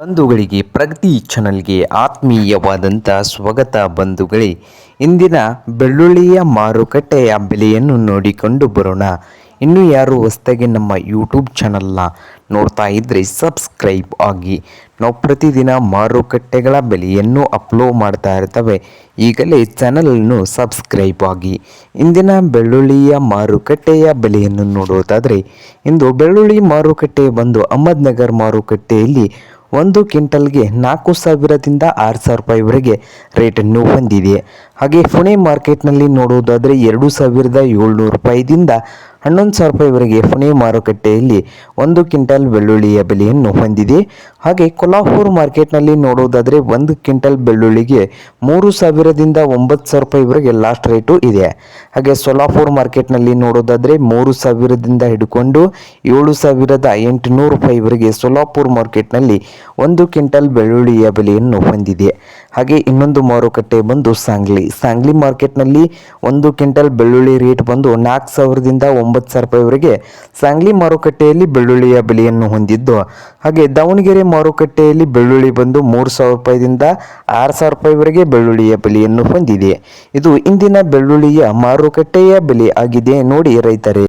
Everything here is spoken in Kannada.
ಬಂಧುಗಳಿಗೆ ಪ್ರಗತಿ ಚಾನಲ್ಗೆ ಆತ್ಮೀಯವಾದಂಥ ಸ್ವಾಗತ ಬಂಧುಗಳೇ. ಇಂದಿನ ಬೆಳ್ಳುಳ್ಳಿಯ ಮಾರುಕಟ್ಟೆಯ ಬೆಲೆಯನ್ನು ನೋಡಿಕೊಂಡು ಬರೋಣ. ಇನ್ನು ಯಾರು ಹೊಸದಾಗಿ ನಮ್ಮ ಯೂಟ್ಯೂಬ್ ಚಾನಲ್ನ ನೋಡ್ತಾ ಇದ್ದರೆ ಸಬ್ಸ್ಕ್ರೈಬ್ ಆಗಿ. ನಾವು ಪ್ರತಿದಿನ ಮಾರುಕಟ್ಟೆಗಳ ಬೆಲೆಯನ್ನು ಅಪ್ಲೋಡ್ ಮಾಡ್ತಾ ಇರ್ತವೆ. ಈಗಲೇ ಚಾನಲನ್ನು ಸಬ್ಸ್ಕ್ರೈಬ್ ಆಗಿ. ಇಂದಿನ ಬೆಳ್ಳುಳ್ಳಿಯ ಮಾರುಕಟ್ಟೆಯ ಬೆಲೆಯನ್ನು ನೋಡೋದಾದರೆ, ಇಂದು ಬೆಳ್ಳುಳ್ಳಿ ಮಾರುಕಟ್ಟೆ ಬಂದು ಅಹಮದ್ನಗರ್ ಮಾರುಕಟ್ಟೆಯಲ್ಲಿ ಒಂದು ಕ್ವಿಂಟಲ್ಗೆ ನಾಲ್ಕು ಸಾವಿರದಿಂದ ಆರು ಸಾವಿರ ರೂಪಾಯಿವರೆಗೆ ರೇಟನ್ನು ಹೊಂದಿದೆ. ಹಾಗೆ ಪುಣೆ ಮಾರ್ಕೆಟ್ನಲ್ಲಿ ನೋಡುವುದಾದರೆ ಎರಡು ಸಾವಿರದ ಏಳ್ನೂರು ರೂಪಾಯಿದಿಂದ ಹನ್ನೊಂದು ಸಾವಿರ ರೂಪಾಯಿವರೆಗೆ ಪುಣೆ ಮಾರುಕಟ್ಟೆಯಲ್ಲಿ ಒಂದು ಕ್ವಿಂಟಲ್ ಬೆಳ್ಳುಳ್ಳಿಯ ಬೆಲೆಯನ್ನು ಹೊಂದಿದೆ. ಹಾಗೆ ಕೊಲ್ಹಾಪುರ್ ಮಾರ್ಕೆಟ್ನಲ್ಲಿ ನೋಡುವುದಾದರೆ ಒಂದು ಕ್ವಿಂಟಲ್ ಬೆಳ್ಳುಳ್ಳಿಗೆ ಮೂರು ಸಾವಿರದಿಂದ ಒಂಬತ್ತು ಸಾವಿರ ರೂಪಾಯಿವರೆಗೆ ಲಾಸ್ಟ್ ರೇಟು ಇದೆ. ಹಾಗೆ ಸೊಲಾಪುರ್ ಮಾರ್ಕೆಟ್ನಲ್ಲಿ ನೋಡೋದಾದರೆ ಮೂರು ಸಾವಿರದಿಂದ ಹಿಡ್ಕೊಂಡು ಏಳು ಸಾವಿರದ ಎಂಟುನೂರು ರೂಪಾಯಿವರೆಗೆ ಸೊಲಾಪುರ್ ಮಾರ್ಕೆಟ್ನಲ್ಲಿ ಒಂದು ಕ್ವಿಂಟಲ್ ಬೆಳ್ಳುಳ್ಳಿಯ ಬೆಲೆಯನ್ನು ಹೊಂದಿದೆ. ಹಾಗೆ ಇನ್ನೊಂದು ಮಾರುಕಟ್ಟೆ ಬಂದು ಸಾಂಗ್ಲಿ. ಸಾಂಗ್ಲಿ ಮಾರ್ಕೆಟ್ನಲ್ಲಿ ಒಂದು ಕ್ವಿಂಟಲ್ ಬೆಳ್ಳುಳ್ಳಿ ರೇಟ್ ಬಂದು ನಾಲ್ಕು ಸಾವಿರದಿಂದ ಒಂಬತ್ತು ಸಾವಿರ ರೂಪಾಯಿವರೆಗೆ ಸಾಂಗ್ಲಿ ಮಾರುಕಟ್ಟೆಯಲ್ಲಿ ಬೆಳ್ಳುಳ್ಳಿಯ ಬೆಲೆಯನ್ನು ಹೊಂದಿದ್ದು, ಹಾಗೆ ದಾವಣಗೆರೆ ಮಾರುಕಟ್ಟೆಯಲ್ಲಿ ಬೆಳ್ಳುಳ್ಳಿ ಬಂದು ಮೂರು ಸಾವಿರ ರೂಪಾಯಿದಿಂದ ಆರು ಸಾವಿರ ರೂಪಾಯಿವರೆಗೆ ಬೆಳ್ಳುಳ್ಳಿಯ ಬೆಲೆಯನ್ನು ಹೊಂದಿದೆ. ಇದು ಇಂದಿನ ಬೆಳ್ಳುಳ್ಳಿಯ ಮಾರುಕಟ್ಟೆಯ ಬೆಲೆ ಆಗಿದೆ, ನೋಡಿ ರೈತರೇ.